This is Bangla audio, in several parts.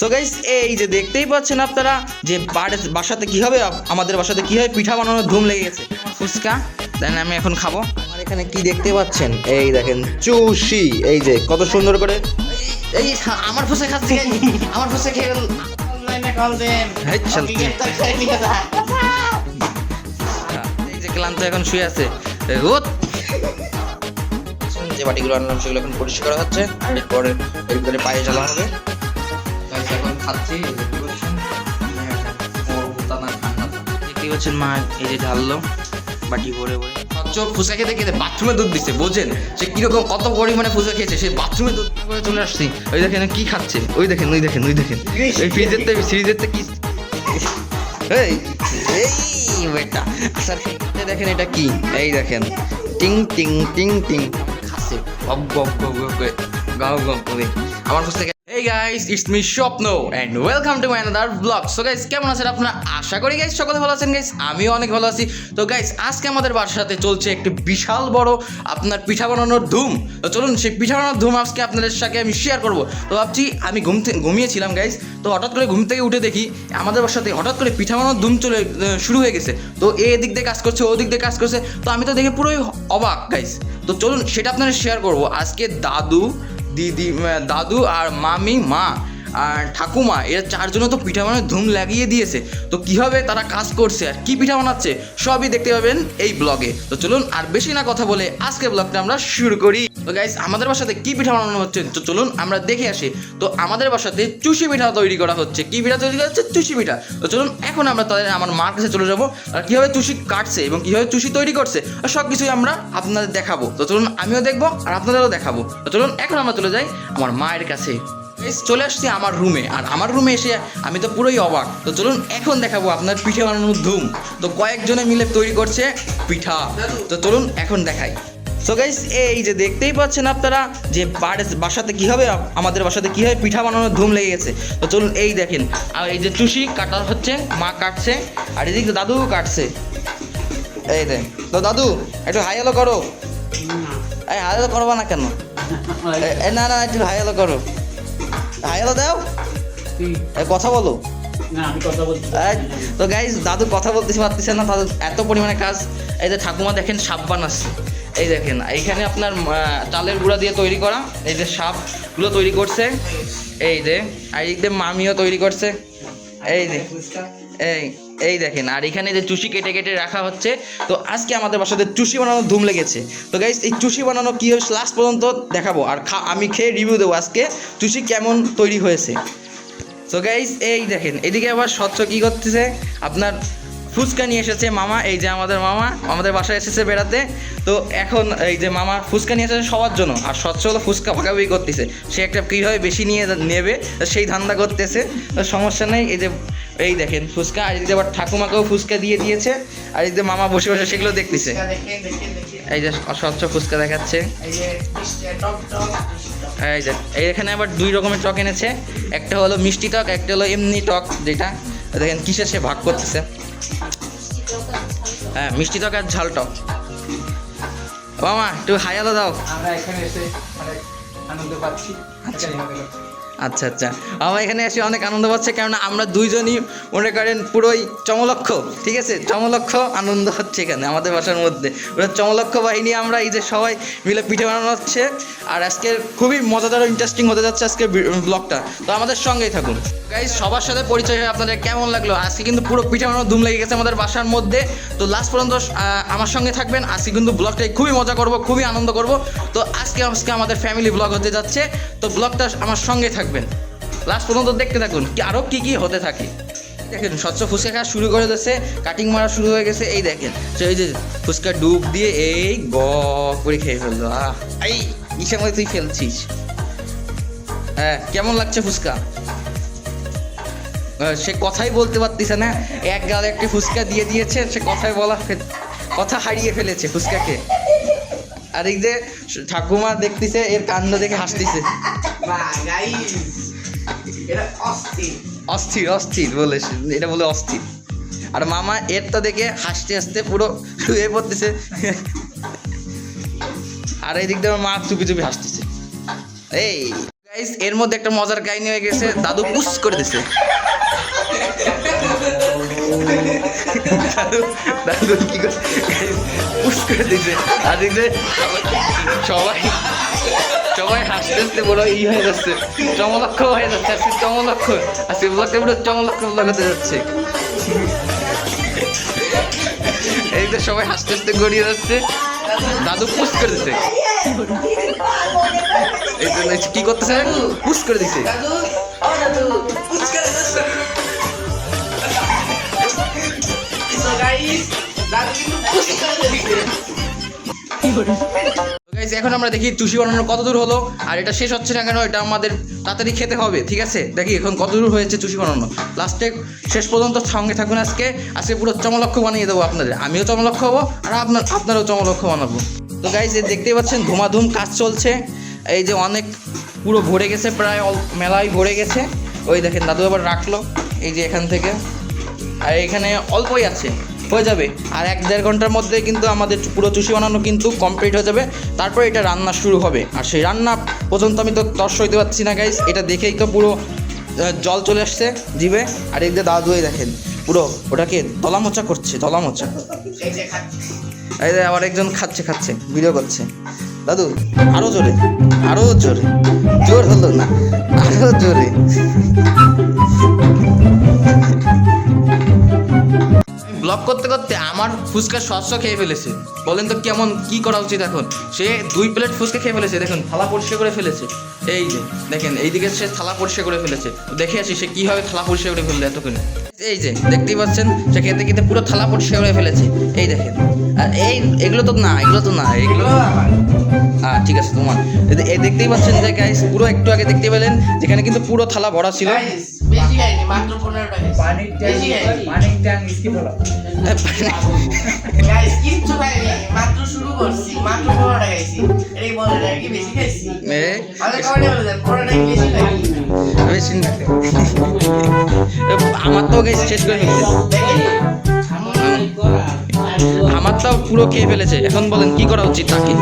সো গাইস এই যে দেখতেই পাচ্ছেন আপনারা যে বাড়ি- বাসাতে কি হবে? আমাদের বাসাতে কি হয়? পিঠা বানানোর ধুম লেগে গেছে। ফুচকা দেন আমি এখন খাব। আর এখানে কি দেখতে পাচ্ছেন? এই দেখেন চুষি। এই যে কত সুন্দর করে। এই আমার ফুচকা খাচ্ছি। আমার ফুচকা খেয়ে অনলাইনে কল দেন। এই যে ক্লান্ত এখন শুয়ে আছে। উঠ। যে বাটিগুলো আনলাম সেগুলো এখন পরিষ্কার করা হচ্ছে। এরপরে এর ভিতরে পায়ে জ্বালা হবে। খাচ্ছি দেখতে পাচ্ছেন। পাচ্ছেন মা? এই যে ঢাললো বাটি ভরে ভরে। ফুচকা খেতে খেতে বাথরুমে দুধ দিচ্ছে বোঝেন? সে কীরকম কত পরিমাণে খেয়েছে সে বাথরুমে দুধ করে চলে আসছি। ওই দেখেন কি খাচ্ছে? ওই দেখেন ওই দেখেন ওই দেখেন। ওই ফ্রিজের ফ্রিজের থেকে কি এই এই বেটা। দেখেন এটা কি? এই দেখেন টিং টিং টিং টিং। খাচ্ছে। গপ করে গাও গপ করে আমার কাছ থেকে guys it's me Swapna and welcome to my another blog so guys কেমন আছেন আপনারা? আশা করি গাইস সকলে ভালো আছেন গাইস আমিও অনেক ভালো আছি। তো গাইস আজকে আমাদের বাসাতে চলছে একটি বিশাল বড় আপনার পিঠা বানানোর ধুম। তো চলুন, সেই পিঠা বানানোর ধুম আজকে আপনাদের সাথে আমি শেয়ার করব। তো ভাবছি, আমি ঘুম ঘুমিয়েছিলাম গাইস তো হঠাৎ করে ঘুম থেকে উঠে দেখি আমাদের বাসাতে হঠাৎ করে পিঠা বানানোর ধুম চলে শুরু হয়ে গেছে। তো এ দিক দিয়ে কাজ করছে, ও দিক দিয়ে কাজ করছে। তো আমি তো দেখে পুরোই অবাক গাইস তো চলুন, সেটা আপনারা শেয়ার করব। আজকে দাদু দিদি দাদু আর মামি মা। আর ঠাকুমা, এরা চারজনে তো পিঠা বানানোর ধুম লাগিয়ে দিয়েছে। তো কীভাবে তারা কাজ করছে আর কি পিঠা বানাচ্ছে, সবই দেখতে পাবেন এই ব্লগে। তো চলুন আর বেশি না কথা বলে আজকে ব্লগটা আমরা শুরু করি। তো গাইস আমাদের বাসাতে কি পিঠা বানানো হচ্ছে? তো চলুন আমরা দেখে আসি। তো আমাদের বাসাতে চুষি পিঠা তৈরি করা হচ্ছে। কি পিঠা তৈরি করা হচ্ছে? চুষি পিঠা। তো চলুন এখন আমরা তাদের, আমার মার কাছে চলে যাব। আর কীভাবে চুষি কাটছে এবং কীভাবে চুষি তৈরি করছে, আর সব কিছুই আমরা আপনাদের দেখাবো। তো চলুন আমিও দেখব আর আপনাদেরও দেখাবো। তো চলুন এখন আমরা চলে যাই আমার মায়ের কাছে। চলে আসছি আমার রুমে আর আমার রুমে এসে আমি তো পুরোই অবাক। তো চলুন এখন দেখাবো আপনার পিঠা বানানোর ধুম। তো কয়েকজনে মিলে তৈরি করছে পিঠা। তো চলুন এখন দেখাই। সো গাইস এই যে দেখতেই পাচ্ছেন আপনারা যে বাড়ি- বাসাতে কি হবে আমাদের বাসাতে কি হয় পিঠা বানানোর ধুম লেগে গেছে। তো চলুন এই দেখেন। আর এই যে চুষি কাটা হচ্ছে মা কাটছে আর এদিকে দাদু কাটছে। এই দেখ তো দাদু একটু হাই হ্যালো করো। এই হাই হ্যালো করবা না কেন? না না একটু হাই হ্যালো করো। হ্যালো দাও। কি? কথা বলো। তো গাইজ দাদু কথা বলতে পারতেছে না তাদের এত পরিমাণে কাজ। এই যে ঠাকুমা দেখেন সাপ বানাচ্ছে। এই দেখেন এইখানে আপনার চালের গুঁড়া দিয়ে তৈরি করা। এই যে সাপগুলো তৈরি করছে। এই যে আর এই মামিও তৈরি করছে। এই যে এই এই দেখেন, আর এখানে যে চুষি কেটে কেটে রাখা হচ্ছে, তো আজকে আমাদের বাসাতে চুষি বানানোর ধুম লেগেছে। তো গাইজ এই চুষি বানানো কী হয়েছে লাস্ট পর্যন্ত দেখাবো, আর খা আমি খেয়ে রিভিউ দেবো আজকে চুষি কেমন তৈরি হয়েছে। তো গাইজ এই দেখেন, এদিকে আবার স্বচ্ছ কী করতেছে? আপনার ফুচকা নিয়ে এসেছে মামা এই যে আমাদের মামা আমাদের বাসায় এসেছে বেড়াতে। তো এখন এই যে মামা ফুচকা নিয়ে এসেছে সবার জন্য আর স্বচ্ছ হলো ফুচকা ভাগাভাগি করতেছে। সে একটা কীভাবে বেশি নিয়ে নেবে সেই ধান্দা করতেছে। তো সমস্যা নেই এই যে এই দেখেন ফুচকা আর এদিকে আবার ঠাকুমাকেও ফুচকা দিয়ে দিয়েছে আর এই যে মামা বসে বসে সেগুলো দেখতেছে। দেখে দেখে দেখে। এই যে স্বচ্ছ ফুচকা দেখাচ্ছে। যে। এই যে এই এখানে আবার দুই রকমের টক এনেছে। একটা হলো মিষ্টি টক একটা হলো এমনি টক যেটা। দেখেন কিসে সে ভাগ করতেছে। হ্যাঁ মিষ্টি টক আর ঝাল টক মামা একটু আলো দাও। আমরা এখানে এসে অনেক আনন্দ পাচ্ছি। আচ্ছা। আচ্ছা আচ্ছা। আমার এখানে এসে অনেক আনন্দ পাচ্ছে, কেননা আমরা দুইজনই মনে করেন পুরোই চমলক্ষ, ঠিক আছে? চমলক্ষ আনন্দ হচ্ছে এখানে, আমাদের বাসার মধ্যে। পুরো চমলক্ষ বাহিনী আমরা এই যে সবাই মিলে পিঠে বানানো হচ্ছে, আর আজকের খুবই মজাদার ইন্টারেস্টিং হতে যাচ্ছে আজকের ব্লগটা তো আমাদের সঙ্গেই থাকুন। গাইজ সবার সাথে পরিচয় হয়ে আপনাদের কেমন লাগল? আজকে কিন্তু পুরো পিঠে বানানো ধুম লেগে গেছে আমাদের বাসার মধ্যে। তো লাস্ট পর্যন্ত আমার সঙ্গে থাকবেন। আজকে কিন্তু ব্লগটাই খুবই মজা করব, খুবই আনন্দ করব। তো আজকে আজকে আমাদের ফ্যামিলি ব্লগ হতে যাচ্ছে। তো ব্লগটা আমার সঙ্গে থাকবেন লাস্ট পর্যন্ত দেখতে থাকুন আরও কী কী হতে থাকে। দেখেন, স্বচ্ছ ফুচকা খাওয়া শুরু করে দিয়েছে কাটিং মারা শুরু হয়ে গেছে, এই দেখেন। সে এই যে ফুচকা ডুব দিয়ে এই গ করে খেয়ে ফেলল। এই ইসের মধ্যে তুই ফেলছিস। হ্যাঁ কেমন লাগছে ফুচকা? সে কথাই বলতে পারতিছে না। এক গাল একটা ফুচকা দিয়ে দিয়েছে, সে কথাই বলা কথা হারিয়ে ফেলেছে ফুচকাকে। আর এই যে ঠাকুমা দেখতেছে, এর কাণ্ড দেখে হাসতেছে। অস্থির। অস্থির বলে এটা বলে অস্থির। আর মামা এরটা দেখে হাসতে হাসতে পুরো শুয়ে পড়তেছে। আর এই দিক দিয়ে মা চুপি চুপি হাসতেছে। এই গাইস এর মধ্যে একটা মজার কাহিনী হয়ে গেছে। দাদু পুস করে দিছে। দাদু কি করে করে দিছে। আর সবাই সবাই হাসতে হাসতে বড় ই হয়ে যাচ্ছে। চমলক্ষ হয়ে যাচ্ছে আজকে চমলক্ষ। আজকে ব্লগটা পুরো চমলক্ষ ব্লগ হতে যাচ্ছে। এই তো সবাই হাসতে হাসতে গড়িয়ে যাচ্ছে, দাদু পুস করে দিছে। এই এই কি করতেছে? পুস করে দিছে। দাদু ও দাদু পুচকা দাদু গাইস এখন আমরা দেখি চুষি বানানো কত দূর হলো, আর এটা শেষ হচ্ছে না কেন, এটা আমাদের তাড়াতাড়ি খেতে হবে, ঠিক আছে? দেখি এখন কত দূর হয়েছে চুষি বানানো। লাস্টে শেষ পর্যন্ত সঙ্গে থাকুন আজকে আজকে পুরো চমলক্ষ বানিয়ে দেবো আপনাদের। আমিও চমলক্ষ হব, আর আপনার আপনারাও চমলক্ষ বানাবো। তো এই দেখতেই পাচ্ছেন, ধুমাধুম কাজ চলছে। এই যে অনেক পুরো ভরে গেছে, প্রায় মেলায় ভরে গেছে। ওই দেখেন, দাদু আবার রাখল, এই যে এখান থেকে। আর এখানে অল্পই আছে। হয়ে যাবে। আর এক দেড় ঘণ্টার মধ্যে কিন্তু আমাদের পুরো চুষি বানানো কিন্তু কমপ্লিট হয়ে যাবে। তারপরে এটা রান্না শুরু হবে। আর সেই রান্না পর্যন্ত আমি তো তর্স হইতে পারছি না গাইস এটা দেখেই তো পুরো জল চলে আসছে জিভে। আর যে দাদু, এই দেখেন, পুরো ওটাকে দলামোচা করছে, দলামোচা। এই যে আবার একজন খাচ্ছে খাচ্ছে ভিডিও করছে। দাদু, আরও জোরে আরও জোরে। জোর হলো না, আরও জোরে। ব্লগ করতে করতে আমার ফুচকা শস্য খেয়ে ফেলেছে। বলেন তো কেমন কি করা উচিত এখন? সে দুই প্লেট ফুচকা খেয়ে ফেলেছে দেখুন থালা পরিষ্কার করে ফেলেছে। এই যে দেখেন এইদিকে সে থালা পরিষ্কার করে ফেলেছে। দেখে আসি সে কীভাবে থালা পরিষ্কার করে ফেলল এতক্ষণে। এই যে দেখতেই পাচ্ছেন সে খেতে খেতে পুরো থালা পরিষ্কার করে ফেলেছে। এই দেখেন আর এই এগুলো তো না এগুলো তো না এগুলো হ্যাঁ ঠিক আছে তোমার। এই দেখতেই পাচ্ছেন যে গাইস পুরো একটু আগে দেখতে পেলেন যেখানে কিন্তু পুরো থালা ভরা ছিল। বেশি খাইনি মাত্র পনেরো টাকা পানির বেশি পানির ট্যাঙ্ক স্কিপ হলো। গাইস কিচ্ছু খাইনি মাত্র শুরু করছি মাত্র পনেরো টাকা খাইছি এই বলে টাকা কি বেশি খাইছি এ, আমাদের কমেন্টে বলে দেন পনেরো টাকা বেশি খাইছি বেশি না। আমার তো গাইস শেষ করে ফেলছে। আমার তো পুরো খেয়ে ফেলেছে। এখন বলেন কি করা উচিত তাকে?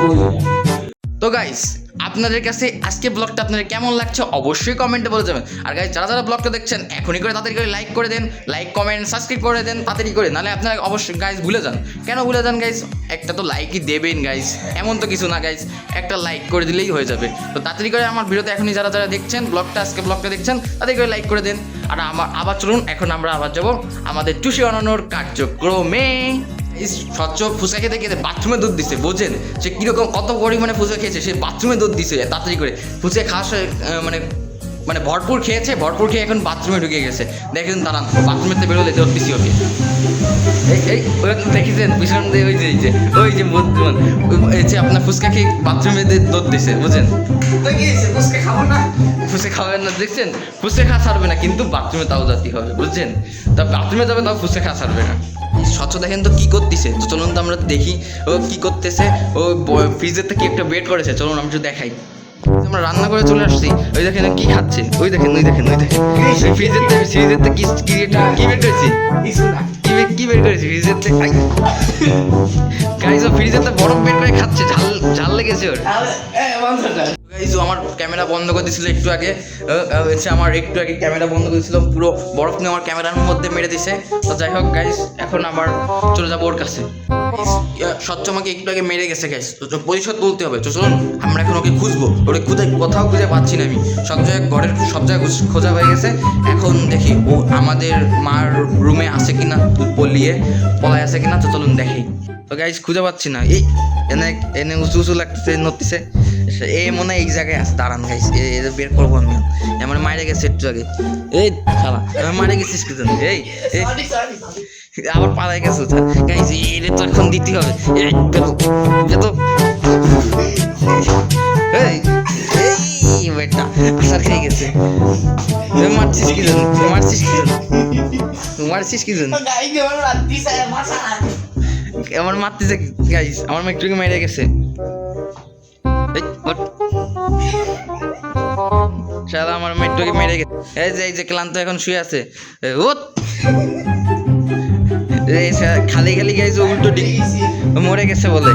তো গাইস আপনাদের কাছে আজকে ব্লগটা আপনাদের কেমন লাগছে অবশ্যই কমেন্টে বলে যাবেন। আর গাইস যারা যারা ব্লগটা দেখছেন, এখনই করে তাড়াতাড়ি করে লাইক করে দেন লাইক কমেন্ট সাবস্ক্রাইব করে দেন, তাড়াতাড়ি করে। নাহলে আপনারা অবশ্যই গাইস ভুলে যান। কেন ভুলে যান গাইস একটা তো লাইকই দেবেন গাইস এমন তো কিছু না গাইস একটা লাইক করে দিলেই হয়ে যাবে। তো তাড়াতাড়ি করে আমার ভিডিওতে এখনই যারা যারা দেখছেন ব্লগটা আজকে ব্লগটা দেখছেন, তাড়াতাড়ি করে লাইক করে দেন। আর আমার আবার চলুন, এখন আমরা আবার যাব আমাদের টুসি বানানোর কার্যক্রমে। স্বচ্ছ ফুচকা খেতে খেতে বাথরুমে দুধ দিছে, বোঝেন? সে কীরকম, কত পরিমাণে ফুচকা খেয়েছে, সে বাথরুমে দুধ দিছে, তাড়াতাড়ি করে। ফুচকা খাওয়া মানে মানে ভরপুর খেয়েছে ভরপুর খেয়ে এখন বাথরুমে ঢুকে গেছে। দেখেন দাঁড়ান বাথরুমেতে বেরোলে তোর পিসি ওকে এই এই ওই দেখেছেন পিছন দিয়ে ওই যে এই যে ওই যে বুদ্ধমান এই যে আপনার ফুচকা খেয়ে বাথরুমে দিয়ে দুধ দিছে বুঝেন তো কি খাব না? ফুচকা খাবেন না দেখছেন? ফুচকা খাওয়া ছাড়বে না কিন্তু বাথরুমে তাও যাতে হবে বুঝছেন? তা বাথরুমে যাবে তাও ফুচকা খাওয়া ছাড়বে না। স্বচ্ছ দেখেন তো কি করতেছে তো চলুন তো আমরা দেখি ও কি করতেছে? ও ফ্রিজের থেকে একটা বেড করেছে চলুন আমি একটু দেখাই। আমরা রান্না করে চলে আসছি। ওই দেখেন কি খাচ্ছে। ওই দেখেন ওই দেখেন ওই দেখেন। ফ্রিজের থেকে ফ্রিজের থেকে কি কি বের করেছি? কি বের- করেছি ফ্রিজের থেকে গাইজ ফ্রিজের থেকে বরফ বের করে খাচ্ছে। ঝাল ঝাল লেগেছে ওর। ও আমার ক্যামেরা বন্ধ করে দিয়েছিল একটু আগে হচ্ছে আমার একটু আগে ক্যামেরা বন্ধ করে দিয়েছিল, পুরো বরফ নিয়ে আমার ক্যামেরার মধ্যে মেরে দিছে তো যাই হোক গাইস এখন আবার চলে যাব ওর কাছে। স্বচ্ছ আমাকে একটু আগে মেরে গেছে গাইস তো তো প্রতিশোধ তুলতে হবে। তো চলুন, আমরা এখন ওকে খুঁজবো। ওরে খুঁজে, কোথাও খুঁজে পাচ্ছি না আমি। সব জায়গায় ঘরের, সব জায়গায় খোঁজা হয়ে গেছে। এখন দেখি ও আমাদের মার রুমে আছে কিনা পলিয়ে পলায় আছে কিনা, তো চলুন দেখি। তো গাইজ খুঁজে পাচ্ছি না। এই, এনে এনে উঁচু উঁচু লাগতেছে, নড়তেছে। এ মনে হয় এই জায়গায় আছে। দাঁড়ান গাইস এ বের করব আমি। এমন মারে গেছে একটু আগে। এই খালা মারে গেছিস কি জন্য এই. আবার পালাই গেছে গাইস এটা তো এখন দিতে হবে। গেছে। মারছিস কি জন্য মারছিস কি জন্য মারছিস কি জন্য তো গাইজ আমার মারতেছে গাইস আমার মেট্রিকে মেরে গেছে। শালা, আমার মেট্রোকে মেরে গেছে। এই যে এই যে, ক্লান্ত এখন শুয়ে আছে। ওঠ খালি খালি গাইজ উল্টো ডিগ মরে গেছে বলে।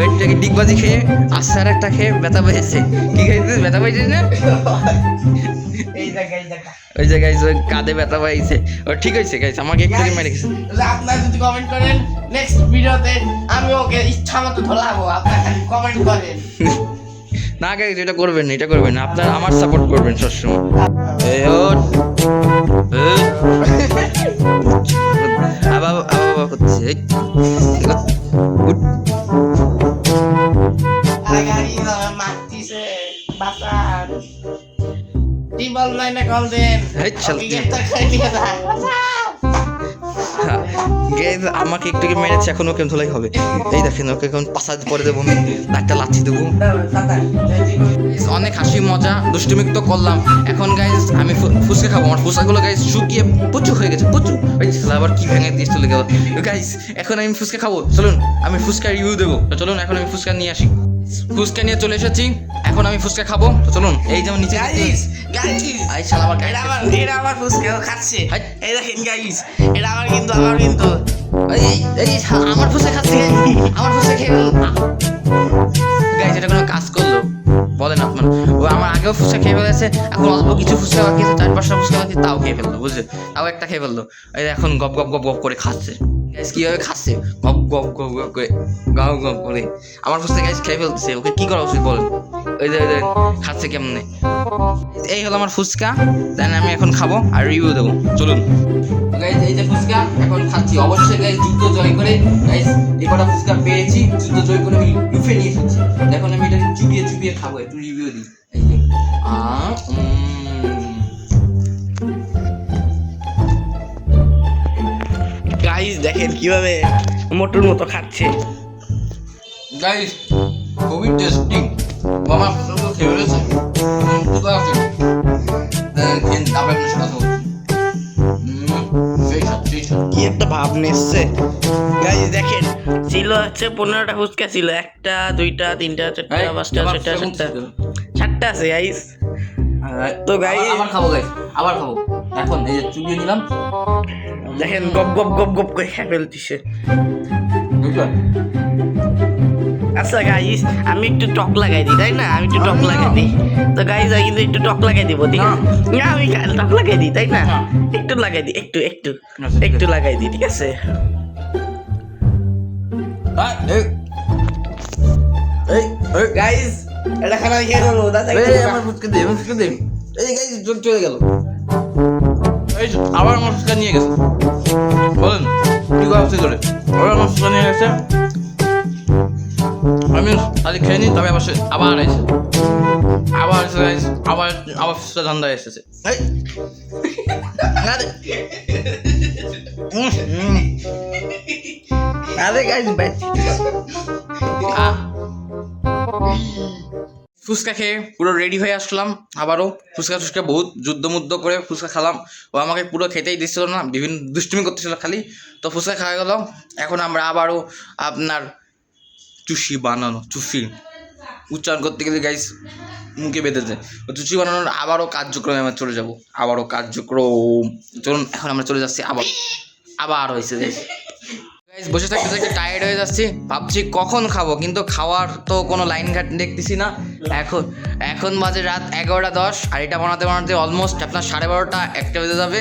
ওইটাকে ডিগবাজি খেয়ে আস্তে একটা খেয়ে ব্যথা পেয়েছে কি খাইছিস? ব্যথা পাইছিস না? ওই যে গাইজ ওই কাঁধে ব্যথা পাইছে। ও ঠিক হয়েছে গাইজ আমাকে একটু মেরে গেছে। আপনারা যদি কমেন্ট করেন নেক্সট ভিডিওতে আমি ওকে ইচ্ছা মতো ধরাবো আপনারা খালি কমেন্ট করেন। না গাইজ এটা করবেন না এটা করবেন না। আপনারা আমার সাপোর্ট করবেন সবসময়। আবার আবার আবার টিবল লাইনে কল দেন। গাইজ আমাকে একটু মেরেছে? এখন ওকে ধুলাই হবে। এই দেখেন ওকে এখন পাশা পরে দেবো আমি। একটা লাচ্ছি দেবো। অনেক হাসি মজা দুষ্টুমি তো করলাম। এখন গাইজ আমি ফুচকা খাব। আমার ফুচকাগুলো গাইজ শুকিয়ে প্রচু হয়ে গেছে প্রচুর। ওই শালা আবার কি ভেঙে দিয়ে চলে গেল। গাইজ এখন আমি ফুচকা খাব। চলুন আমি ফুচকা রিভিউ দেবো। চলুন এখন আমি ফুচকা নিয়ে আসি। ফুচকা নিয়ে চলে এসেছি। এখন আমি ফুচকা খাব। তো চলুন এই যেমন নিচে গাইস গাইস আই শালা আবার এটা আমার এটা আমার ফুসকা খাচ্ছে। এই দেখেন গাইস এটা আমার কিন্তু আমার কিন্তু। এই এই, আমার ফুচকা খাচ্ছে আমার ফুচকা খেয়ে গাইজ এটা কোনো কাজ করল। বলেন আপনার। ও আমার আগেও ফুচকা খেয়ে ফেলেছে এখন অল্প কিছু ফুচকা বাকি আছে চার পাঁচটা ফুচকা বাকি তাও খেয়ে ফেলল বুঝলে তাও একটা খেয়ে ফেলল। এই এখন গপ গপ গপ গপ করে খাচ্ছে। গ্যাস কীভাবে খাচ্ছে? গপ গপ গপ গপ করে গাও গপ করে। আমার ফুচকা গ্যাস খেয়ে ফেলতেছে, ওকে কি করা উচিত বলেন? ওই যে ওই যে, খাচ্ছে কেমনে? এই হলো আমার ফুচকা দেন আমি এখন খাব আর রিভিউ দেবো। চলুন। গাইজ এই যে ফুচকা, এখন খাচ্ছি। অবশ্যই গাইজ যুদ্ধ জয় করে গাইজ এই কটা ফুচকা পেয়েছি যুদ্ধ জয় করে আমি লুফে নিয়ে এসেছি। এখন আমি এটা চুবিয়ে চুবিয়ে খাব, একটু রিভিউ দিই। আ গাইস দেখেন কীভাবে মোটর মতো খাচ্ছে। গাইজ খুবই টেস্টি মামা ফুচকা খেয়ে আছে আপনার সাথে কি একটা ভাব নেসছে। গাইস দেখেন ছিল হচ্ছে পনেরোটা ফুচকা ছিল। একটা দুইটা তিনটা চারটা পাঁচটা ফুচকা সাতটা। সাতটা আছে গাইস তো তো গাই আবার খাব গাইস আবার খাব। এখন এই যে চুবিয়ে নিলাম। দেখেন গপ গপ গপ গপ করে খেয়ে ফেলতিছে আচ্ছা গাইস আমি একটু টক লাগাই দিই তাই না? আমি একটু টক লাগাই দিই। তো গাইস আমি কিন্তু একটু টক লাগাই দিব ঠিক আছে? না আমি টক লাগাই দিই তাই না। একটু লাগাই দিই একটু একটু একটু লাগাই দিই ঠিক আছে? গাইস এটা খানা খেয়ে দাদা এই আমার ফুচকা দে আমার দে। এই গাইস চলে গেল। আবার আমার ফুচকা নিয়ে গেছে। বলেন কি করা উচিত করে আবার আমার ফুচকা নিয়ে গেছে। আমি আজ খেয়ে নিই তবে আবার আবার এসে আবার এসে আবার আবার ফুচকা ধান্দা এসেছে। আরে! উম, উম। ফুচকা খেয়ে পুরো রেডি হয়ে আসলাম। আবারও ফুচকা ফুচকা বহুত যুদ্ধ মুদ্ধ করে ফুচকা খেলাম। ও আমাকে পুরো খেতেই দিচ্ছিল না, বিভিন্ন দুষ্টুমি করতেছিল খালি। তো ফুচকা খাওয়া গেল। এখন আমরা আবারও আপনার চুষি বানানো, চুষি উচ্চারণ করতে গেলে গাইস মুখে বেঁধে তো চুষি বানানোর আবারও কার্যক্রমে আমরা চলে যাব। আবারও কার্যক্রম। চলুন, এখন আমরা চলে যাচ্ছি আবার। আবার হয়েছে গাইস বসে থাকতে থাকতে টায়ার্ড হয়ে যাচ্ছি। ভাবছি কখন খাব, কিন্তু খাওয়ার তো কোনো লাইন ঘাট দেখতেছি না। এখন এখন বাজে রাত এগারোটা দশ, আর এটা বানাতে বানাতে অলমোস্ট আপনার সাড়ে বারোটা একটা বেজে যাবে।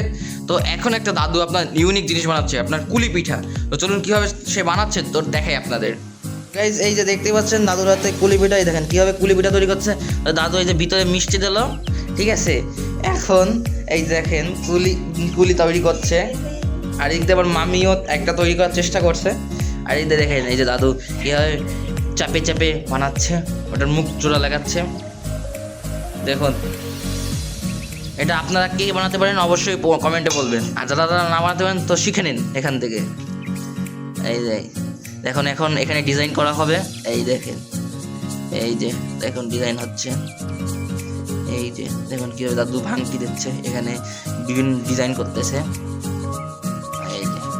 তো এখন একটা দাদু আপনার ইউনিক জিনিস বানাচ্ছে, আপনার কুলি পিঠা। তো চলুন কীভাবে সে বানাচ্ছে, তো দেখাই আপনাদের। গাইজ এই যে দেখতে পাচ্ছেন দাদুর হাতে কুলি পিঠা, এই দেখেন কীভাবে কুলি পিঠা তৈরি করছে। দাদু এই যে ভিতরে মিষ্টি দিল, ঠিক আছে? এখন এই দেখেন কুলি কুলি তৈরি করছে। আর এই আবার মামিও একটা তৈরি করার চেষ্টা করছে। আর যে দেখেন এই যে দাদু কীভাবে চাপে চাপে বানাচ্ছে, ওটার মুখ চূড়া লাগাচ্ছে। দেখুন, এটা আপনারা কে বানাতে পারেন অবশ্যই কমেন্টে বলবেন। আর যারা যারা না বানাতে পারেন, তো শিখে নিন এখান থেকে। এই যে, দেখুন, এখন এখানে ডিজাইন করা হবে। এই দেখেন, এই যে, দেখুন ডিজাইন হচ্ছে। এই যে, দেখুন, কীভাবে দাদু ভাঙতি দিচ্ছে। এখানে বিভিন্ন ডিজাইন করতেছে।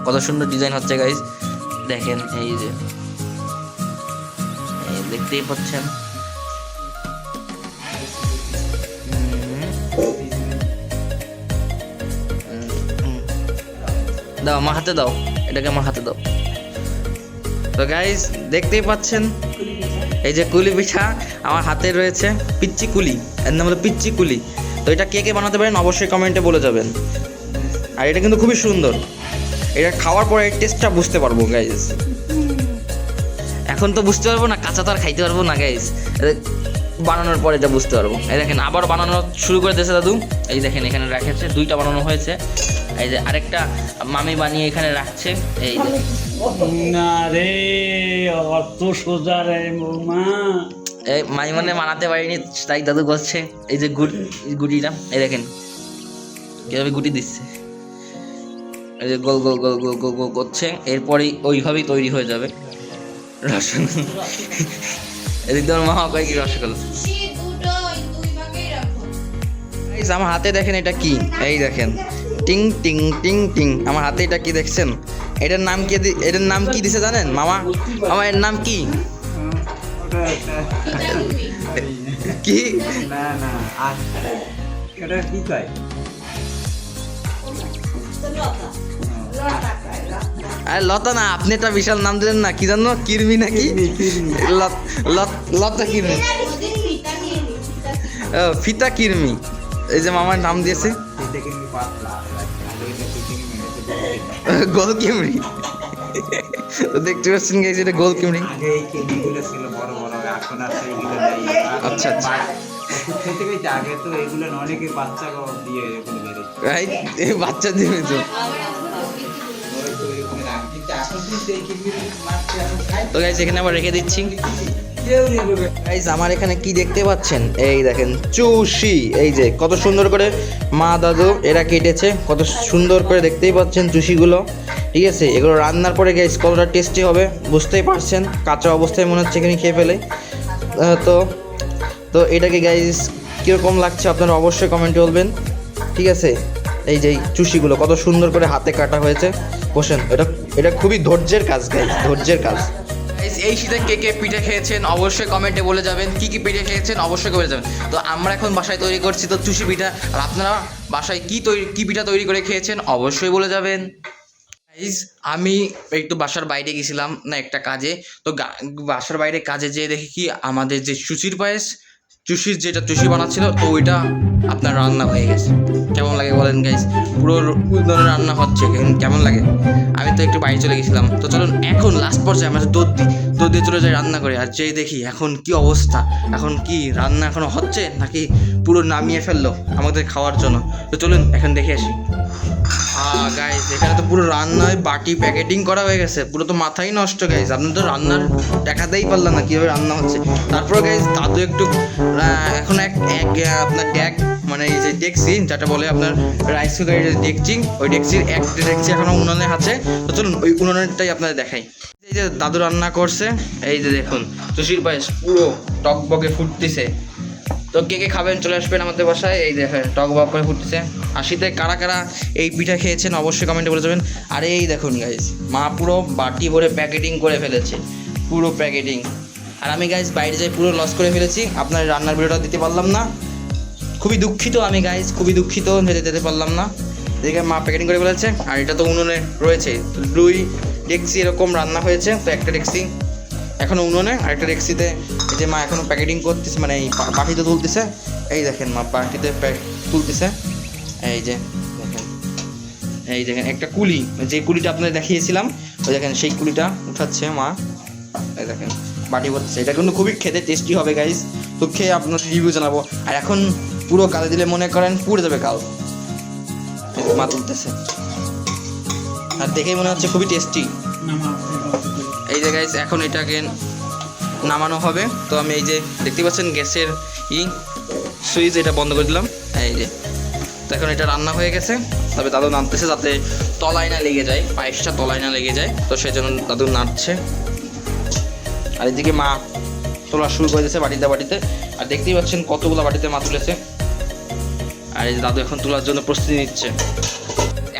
কত সুন্দর ডিজাইন হচ্ছে গাইজ দেখেন, এই যে। দেখতেই পাচ্ছেন। দাও, আমার হাতে দাও। এটাকে আমার হাতে দাও। তো গাইজ দেখতেই পাচ্ছেন? এই যে কুলি পিঠা আমার হাতে রয়েছে, পিচ্চি কুলি। এর নাম হলো পিচ্চি কুলি। তো, এটা কে কে বানাতে পারেন? অবশ্যই কমেন্টে বলে যাবেন। আর এটা কিন্তু খুবই সুন্দর। এটা খাওয়ার পরে টেস্টটা বুঝতে পারব গাইজ এখন তো বুঝতে পারব না কাঁচা তো আর খাইতে পারব না গাইজ বানানোর পরে এটা বুঝতে পারব। এই দেখেন আবার বানানো শুরু করে দিয়েছে দাদু। এই দেখেন এখানে রেখেছে দুইটা বানানো হয়েছে। এই যে আরেকটা মামি বানিয়ে এখানে রাখছে। এই যে না রে অত সোজা রে মা এই মাই মানে বানাতে পারিনি তাই দাদু করছে এই যে গুটি গুটিটা এই দেখেন কীভাবে গুটি দিচ্ছে। এই যে গোল গোল গোল গোল গোল গোল করছে। এরপরেই ওইভাবেই তৈরি হয়ে যাবে। রসগোল্লা। এদিক তোমার মা কয় কি রসগোল্লা? Guys, আমার হাতে দেখেন এটা কি? এই দেখেন। টিং টিং টিং টিং। আমার হাতে এটা কি দেখছেন? এটার নাম কি এটার নাম কি দিছে জানেন? মামা? আমার এর নাম কি? কি? না না আর এটা কি কয় আরে লতা না আপনি একটা বিশাল নাম দিলেন না কি জানো? কিরমি নাকি? লত- কিরমি। ফিতা কিরমি। এই যে মামার নাম দিয়েছে। গোল কিমরি তো দেখতে পাচ্ছেন গেছে এটা গোল আচ্ছা, আচ্ছা। আগে তো এগুলো অনেকে বাচ্চা দিয়ে বাচ্চা দিবে তো গাইস এখানে আবার রেখে দিচ্ছি। গাইস আমার এখানে কি দেখতে পাচ্ছেন? এই দেখেন, চুষি। এই যে, কত সুন্দর করে মা দাদু, এরা কেটেছে। কত সুন্দর করে দেখতেই পাচ্ছেন চুষিগুলো। ঠিক আছে, এগুলো রান্নার পরে গাইস কতটা টেস্টি হবে বুঝতেই পারছেন। কাঁচা অবস্থায় মনে হচ্ছে এখানে খেয়ে ফেলে। তো তো এটাকে গাইস কীরকম লাগছে আপনারা অবশ্যই কমেন্ট বলবেন। ঠিক আছে এই যে চুষিগুলো কত সুন্দর করে হাতে কাটা হয়েছে। বসেন এটা এটা খুবই ধৈর্যের কাজ গাইস ধৈর্যের কাজ। এই শীতে কে কে পিঠে খেয়েছেন অবশ্যই কমেন্টে বলে যাবেন। কি কি পিঠে খেয়েছেন অবশ্যই বলে যাবেন। তো আমরা এখন বাসায় তৈরি করছি তো চুষি পিঠা। আর আপনারা বাসায় কি তৈরি কি পিঠা তৈরি করে খেয়েছেন অবশ্যই বলে যাবেন। Guys, আমি একটু বাসার বাইরে গেছিলাম না একটা কাজে। তো বাসার বাইরে কাজে যেয়ে দেখি কি আমাদের যে চুষির পায়েস চুষির যেটা চুষি বানাচ্ছিল তো ওইটা আপনার রান্না হয়ে গেছে। কেমন লাগে বলেন গাইস পুরো উদনের রান্না হচ্ছে, কেমন- লাগে? আমি তো একটু বাইরে চলে গেছিলাম। তো চলুন, এখন লাস্ট পর্যায়ে আমরা দুধ দিই। দুধ দিয়ে চলে যাই রান্না করে। আর যেই দেখি, এখন কি অবস্থা? এখন কি রান্না এখনও হচ্ছে, নাকি পুরো নামিয়ে ফেলল আমাদের খাওয়ার জন্য? তো চলুন, এখন দেখে আসি। গাইস এখানে তো পুরো রান্নায় বাটি প্যাকেটিং করা হয়ে গেছে। পুরো তো মাথাই নষ্ট গাইস আপনি তো রান্নার দেখাতেই পারলাম না কীভাবে রান্না হচ্ছে। তারপর গাইস দাদু একটু এখন এক এক, আপনার ড্যাক মানে এই যে ডেকসি যেটা বলে আপনার রাইস কুকারের যে ডেকচি ওই ডেকচির এক ডেকচি এখনও উনুনে আছে তো চলুন, ওই উনুনেরটাই আপনাদের দেখাই। এই যে দাদু রান্না করছে, এই যে দেখুন তুষির পায়েস পুরো টক বকে ফুটতেছে। তো কে কে খাবেন, চলে আসবেন আমাদের বাসায়। এই দেখেন, টক বক করে ফুটতেছে। আর শীতে কারা কারা এই পিঠা খেয়েছেন, অবশ্যই কমেন্টে বলে যাবেন। আর এই দেখুন গাইজ মা পুরো বাটি ভরে প্যাকেটিং করে ফেলেছে। পুরো প্যাকেটিং আর আমি গাইজ বাইরে যাই পুরো লস করে ফেলেছি। আপনার রান্নার ভিডিওটা দিতে পারলাম না। খুবই দুঃখিত আমি গাইজ খুবই দুঃখিত, যেতে যেতে পারলাম না। এদিকে মা প্যাকেটিং করে ফেলেছে, আর এটা তো উনুনে রয়েছে। দুই ডেক্সি এরকম রান্না হয়েছে, তো একটা ডেক্সি এখনও উনুনে, আর একটা ডেক্সিতে যে মা এখনও প্যাকেটিং করতেছে মানে এই বাটিতে তুলতেছে। এই দেখেন মা বাটিতে তুলতেছে। এই যে দেখেন। এই দেখেন, একটা কুলি, যে কুলিটা আপনাদের দেখিয়েছিলাম, ওই দেখেন, সেই কুলিটা উঠাচ্ছে মা। এই দেখেন, বাটি করতেছে এটা কিন্তু খুবই খেতে টেস্টি হবে গাইস তো খেয়ে আপনার রিভিউ জানাব। আর এখন পুরো কালে দিলে মনে করেন পুড়ে যাবে কাল। মা তুলতেছে। আর দেখেই মনে হচ্ছে খুবই টেস্টি এই যে গাইস এখন এটাকে নামানো হবে। তো আমি এই যে দেখতে পাচ্ছেন গ্যাসের ই, সুইচ এটা বন্ধ করে দিলাম। এই যে। তো এখন এটা রান্না হয়ে গেছে। তবে দাদু নামতেছে যাতে তলায় না লেগে যায়, পায়েসটা তলায় না লেগে যায়। তো সেই জন্য দাদু নাড়ছে। আর এদিকে মা তোলা শুরু করে দিয়েছে বাটিতে বাটিতে আর দেখতেই পাচ্ছেন কতগুলো বাটিতে মা তুলেছে। আর এই দাদু এখন তোলার জন্য প্রস্তুতি নিচ্ছে।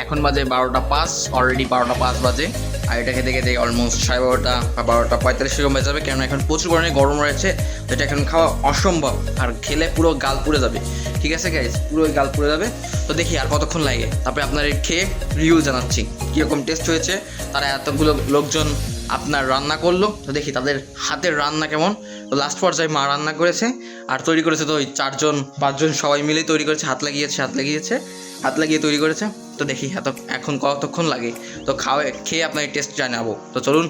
এখন বাজে বারোটা পাঁচ অলরেডি বারোটা পাঁচ বাজে। আর এটা খেতে খেতে অলমোস্ট সাড়ে বারোটা বা বারোটা পঁয়তাল্লিশ এরকম বেজে যাবে। কেননা এখন প্রচুর পরিমাণে গরম রয়েছে যেটা এখন খাওয়া অসম্ভব। আর খেলে পুরো গাল পুড়ে যাবে। ঠিক আছে গাইজ পুরো গাল পুড়ে যাবে। তো দেখি আর কতক্ষণ লাগে। তারপরে আপনার খেয়ে রিভিউ জানাচ্ছি। কীরকম টেস্ট হয়েছে, তারা এতগুলো লোকজন আপনার রান্না করল। তো দেখি তাদের হাতের রান্না কেমন। তো লাস্ট পর্যায়ে মা রান্না করেছে আর তৈরি করেছে তো ওই চারজন, পাঁচজন সবাই মিলেই তৈরি করেছে। হাত লাগিয়েছে হাত লাগিয়েছে, হাত লাগিয়ে তৈরি করেছে। তো দেখি এত, এখন কতক্ষণ লাগে। তো খাওয়া, খেয়ে আপনার টেস্ট জানাব তো চলুন,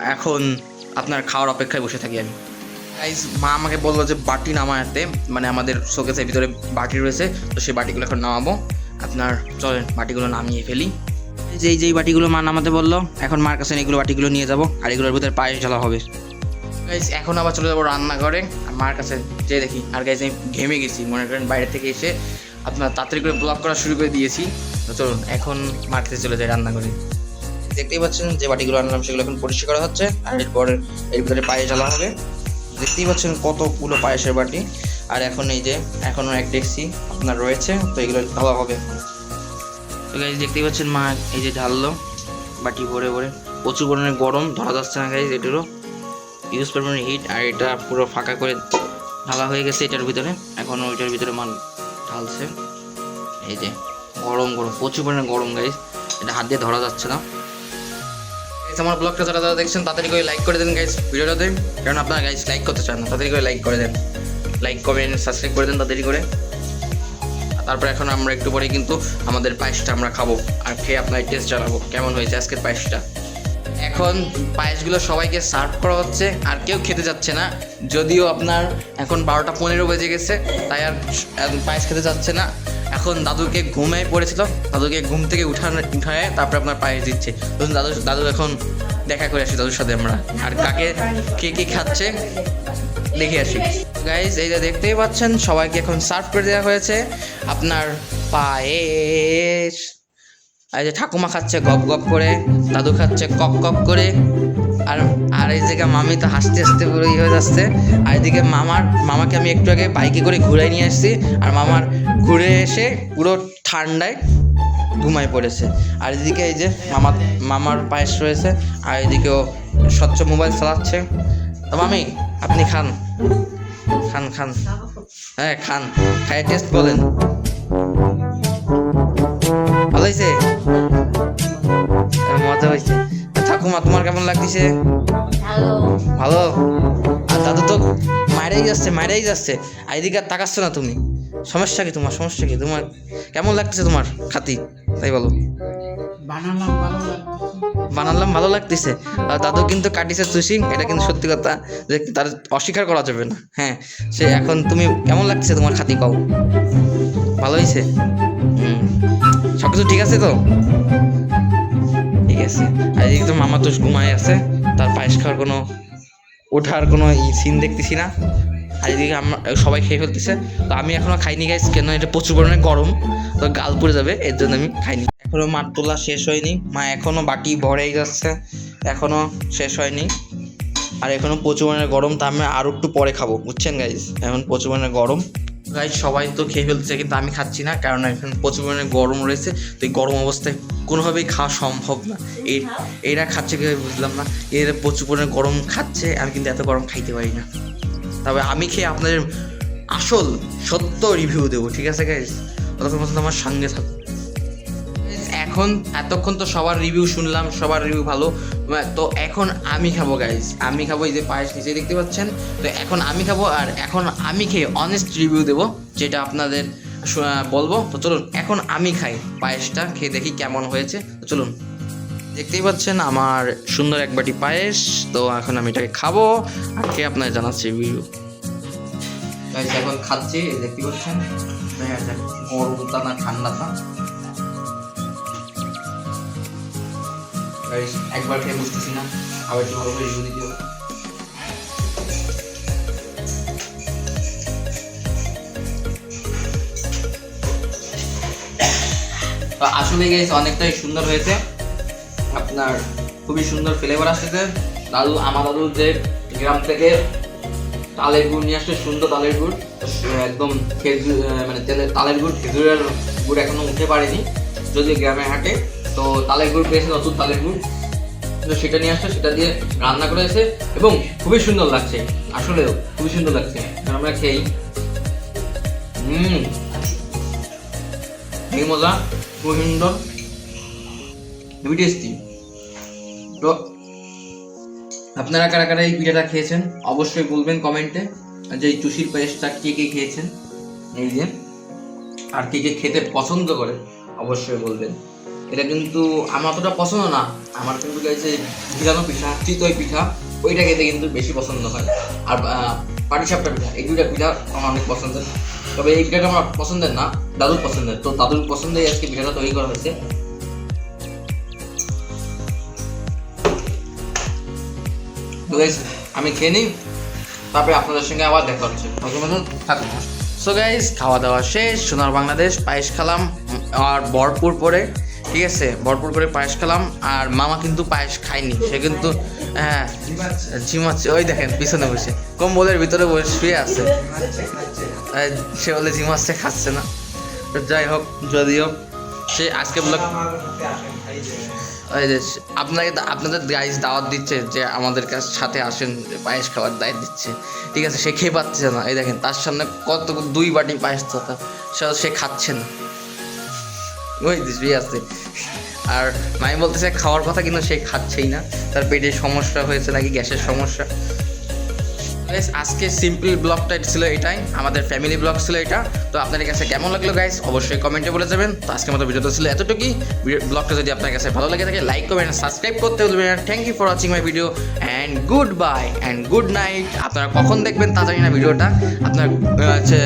এখন আপনার খাওয়ার অপেক্ষায় বসে থাকি আমি। গাইজ মা আমাকে বলল যে বাটি নামাতে মানে আমাদের শোকেসের ভিতরে বাটি রয়েছে। তো সেই বাটিগুলো এখন নামাবো। আপনার, চলেন, বাটিগুলো নামিয়ে ফেলি। যেই যেই বাটিগুলো মা নামাতে বলল, এখন মার কাছে এগুলো বাটিগুলো নিয়ে যাব, আর এগুলোর ভিতরে পায়েস ঢালা হবে। গাইজ এখন আবার চলে যাব রান্নাঘরে, আর মার কাছে যে দেখি। আর গাইজ আমি ঘেমে গেছি, মনে করেন বাইরে থেকে এসে আপনার তাড়াতাড়ি করে ব্লক করা শুরু করে দিয়েছি। তো চলুন, এখন মার কাছে চলে যাই রান্নাঘরে। দেখতেই পাচ্ছেন যে বাটিগুলো আনলাম, সেগুলো এখন পরিষ্কার করা হচ্ছে, আর এরপর এর ভিতরে পায়েস ঢালা হবে। দেখতেই পাচ্ছেন কতগুলো পায়েসের বাটি। আর এখন এই যে, এখনও এক ডেক্সি আপনার রয়েছে, তো এগুলো ঢালা হবে। তো গাইজ দেখতেই পাচ্ছেন মা এই যে ঢাললো, বাটি ভরে ভরে। প্রচুর পরিমাণে গরম, ধরা যাচ্ছে না গাইজ এটারও ইউজ পরিমাণে হিট আর এটা পুরো ফাঁকা করে ঢালা হয়ে গেছে এটার ভিতরে। এখন ওইটার ভিতরে মাল ঢালছে। এই যে, গরম গরম, প্রচুর পরিমাণে গরম গাইজ এটা হাত দিয়ে ধরা যাচ্ছে না। আমার ব্লগটা যারা যারা দেখছেন, তাড়াতাড়ি করে লাইক করে দেন গাইজ ভিডিওটাতে কারণ আপনারা গাইজ লাইক করতে চান তাড়াতাড়ি করে লাইক করে দেন। লাইক কমেন্ট সাবস্ক্রাইব করে দেন তাড়াতাড়ি করে। তারপর এখন আমরা একটু পরে কিন্তু আমাদের পায়েসটা আমরা খাব আর খেয়ে আপনার টেস্ট জানাব। কেমন হয়েছে আজকের পায়েসটা? এখন পায়েসগুলো সবাইকে সার্ভ করা হচ্ছে আর কেউ খেতে যাচ্ছে না। যদিও আপনার এখন বারোটা পনেরো বেজে গেছে, তাই আর পায়েস খেতে যাচ্ছে না। এখন দাদুকে ঘুমায় পড়েছিল, দাদুকে ঘুম থেকে উঠানো, উঠায় তারপরে আপনার পায়েস দিচ্ছে। ধরুন দাদু দাদু এখন দেখা করে আসি দাদুর সাথে আমরা। আর কাকে, কে কে খাচ্ছে? দেখে আসি। গাইজ এই যে দেখতেই পাচ্ছেন, সবাইকে এখন সার্ভ করে দেওয়া হয়েছে। আপনার আর এই যে ঠাকুমা খাচ্ছে গপ গপ করে, দাদু খাচ্ছে কক কক করে, আর আর এই জায়গা মামি তো হাসতে হাসতে পুরো ইয়ে হয়ে যাচ্ছে। আর এদিকে মামার, মামাকে আমি একটু আগে বাইকে করে ঘুরাই নিয়ে আসছি, আর মামার ঘুরে এসে পুরো ঠান্ডায় ঘুমায় পড়েছে। আর এদিকে এই যে মামা, মামার পায়েস রয়েছে, আর এদিকেও স্বচ্ছ মোবাইল চালাচ্ছে। তো মামি আপনি খান। খান খান। হ্যাঁ খান। খাই টেস্ট বলেন। ভালো হয়েছে মজা হয়েছে ঠাকুমা, তোমার কেমন লাগতেছে? ভালো? ভালো আর দাদু তো মায়েরাই যাচ্ছে মায়েরাই যাচ্ছে। আর এদিকে আর তাকাচ্ছ না তুমি। সমস্যা কি তোমার? সমস্যা কি? তোমার কেমন লাগতেছে তোমার খাতি? তাই বলো। বানালাম, ভালো লাগতেছে। দাদু কিন্তু কাটিছে চুষি, এটা কিন্তু সত্যি কথা যে তার অস্বীকার করা যাবে না হ্যাঁ। সে এখন তুমি কেমন লাগছে তোমার খাতি কও? ভালো হয়েছে সব কিছু ঠিক আছে তো? ঠিক আছে। আর তো মামা তো ঘুমায় আছে, তার পায়েস খাওয়ার কোনো, ওঠার কোনো সিন দেখতেছি না। আর এদিকে আমরা, সবাই খেয়ে ফেলতেছে। তো আমি এখনও খাইনি গাইস কেন এটা প্রচুর পরিমাণে গরম, তো গাল পড়ে যাবে, এর জন্য আমি খাইনি। মার তোলা শেষ হয়নি। মা এখনও বাটি ভরেই যাচ্ছে। এখনও শেষ হয়নি। আর এখনও প্রচুর পরিমাণে গরম, তা আমি আরও একটু পরে খাব, বুঝছেন গাইজ এখন প্রচুর পরিমাণে গরম। গাইজ সবাই তো খেয়ে ফেলছে, কিন্তু আমি খাচ্ছি না, কারণ এখন প্রচুর পরিমাণে গরম রয়েছে। তো এই গরম অবস্থায় কোনোভাবেই খাওয়া সম্ভব না। এরা খাচ্ছে কীভাবে বুঝলাম না। এরা প্রচুর পরিমাণে গরম খাচ্ছে আমি কিন্তু এত গরম খাইতে পারি না। তবে আমি খেয়ে আপনাদের আসল সত্য রিভিউ দেবো, ঠিক আছে গাইজ ততক্ষণ পর্যন্ত আমার সঙ্গে থাকুন। এখন এতক্ষণ তো সবার রিভিউ শুনলাম, সবার রিভিউ ভালো। তো এখন আমি খাব গাইজ আমি খাব এই যে পায়েস নিচে দেখতে পাচ্ছেন। তো এখন আমি খাব আর এখন আমি খেয়ে অনেস্ট রিভিউ দেবো, যেটা আপনাদের বলব। তো চলুন, এখন আমি খাই পায়েসটা, খেয়ে দেখি কেমন হয়েছে। তো চলুন, দেখতেই পাচ্ছেন আমার সুন্দর এক বাটি পায়েস। তো এখন আমি এটাকে খাব আর খেয়ে আপনাদের জানাচ্ছি রিভিউ এখন খাচ্ছি, দেখতে পাচ্ছেন? না ঠান্ডাটা একবার খেয়ে বুঝতেছি না। আবার একটু ভালো করে রিভিউ দিতে হবে। তো আসলে গাইস অনেকটাই সুন্দর হয়েছে। আপনার খুবই সুন্দর ফ্লেভার আসতেছে। দাদু আমার দাদু যে গ্রাম থেকে তালের গুড় নিয়ে আসছে, সুন্দর তালের গুড়। একদম খেজুর মানে তেলের, তালের গুড়, খেজুরের গুড় এখনও উঠে পারেনি। যদি গ্রামে হাটে। তো তালের গুড় পেয়েছে নতুন তালের গুড়। তো সেটা নিয়ে আসছে, সেটা দিয়ে রান্না করেছে এবং খুবই সুন্দর লাগছে, আসলেও খুবই সুন্দর লাগছে। আমরা খেয়েই হুম মজা খুব সুন্দর হেভি টেস্টি তো আপনারা কারা কারা এই পিঠাটা খেয়েছেন, অবশ্যই বলবেন কমেন্টে যে এই চুষির পায়েসটা কে কে খেয়েছেন। এই যে, আর কে কে খেতে পছন্দ করে, অবশ্যই বলবেন। এটা কিন্তু আমার অতটা পছন্দ না। আমার কিন্তু গেছে ভিজানো পিঠা চিতই পিঠা, ওইটা খেতে কিন্তু বেশি পছন্দ হয়। আর পাটিসাপটা পিঠা, এই দুইটা পিঠা আমার অনেক পছন্দের। তবে এই পিঠাটা আমার পছন্দের না, দাদুর পছন্দের। তো দাদুর পছন্দেই আজকে পিঠাটা তৈরি করা হয়েছে। আমি খেয়ে নিই, তারপরে আপনাদের সঙ্গে আবার দেখা হচ্ছে। সো গাইজ খাওয়া দাওয়া শেষ, সোনার বাংলাদেশ, পায়েস খেলাম আর ভরপুর করে ঠিক আছে, ভরপুর করে পায়েস খেলাম, আর মামা কিন্তু পায়েস খায়নি, সে কিন্তু হ্যাঁ ঝিমাচ্ছে, ওই দেখেন, পিছনে বসে, কম্বলের ভিতরে বসে শুয়ে আছে। সে বলে ঝিমাচ্ছে, খাচ্ছে না। যাই হোক যদিও সে আজকে ব্লগ আপনাকে আপনাদের গাইজ দাওয়াত দিচ্ছে যে আমাদের কাছ সাথে আসেন, পায়েস খাওয়ার দায়িত্ব দিচ্ছে। ঠিক আছে, সে খেয়ে পাচ্ছে না। এই দেখেন, তার সামনে কত দুই বাটি পায়েস সে সে খাচ্ছে না। ওই দিসবি আছে। আর মাই বলতেছে, খাওয়ার কথা কিন্তু সে খাচ্ছেই না। তার পেটের সমস্যা হয়েছে নাকি, গ্যাসের সমস্যা? গাইস আজকে সিম্পল ব্লগটা ছিল এটাই, আমাদের ফ্যামিলি ব্লগ ছিল এটা। তো আপনাদের কাছে কেমন লাগল গাইস অবশ্যই কমেন্টে বলে যাবেন। তো আজকের মতো ভিডিওটা ছিল এতটুকুই। ব্লগটা যদি আপনার কাছে ভালো লাগে থাকে লাইক করবেন সাবস্ক্রাইব করতে বলবেন thank you for watching my video and good bye and good night আপনারা কখন দেখবেন তা জানি না ভিডিওটা। আপনার হচ্ছে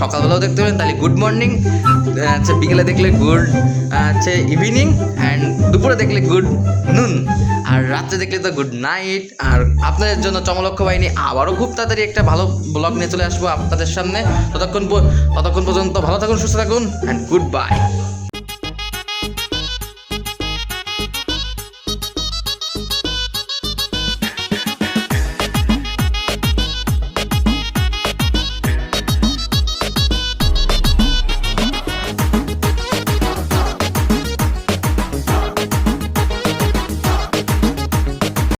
সকালবেলাও দেখতে পাবেন তাহলে গুড মর্নিং হচ্ছে বিকেলে দেখলে গুড হচ্ছে ইভিনিং অ্যান্ড দুপুরে দেখলে গুড নুন আর রাত্রে দেখলে তো গুড নাইট আর আপনাদের জন্য চমলক্ষ বাহিনী আবারও খুব তাড়াতাড়ি একটা ভালো ব্লগ নিয়ে চলে আসব আপনাদের সামনে। ততক্ষণ ততক্ষণ পর্যন্ত ভালো থাকুন, সুস্থ থাকুন অ্যান্ড গুড বাই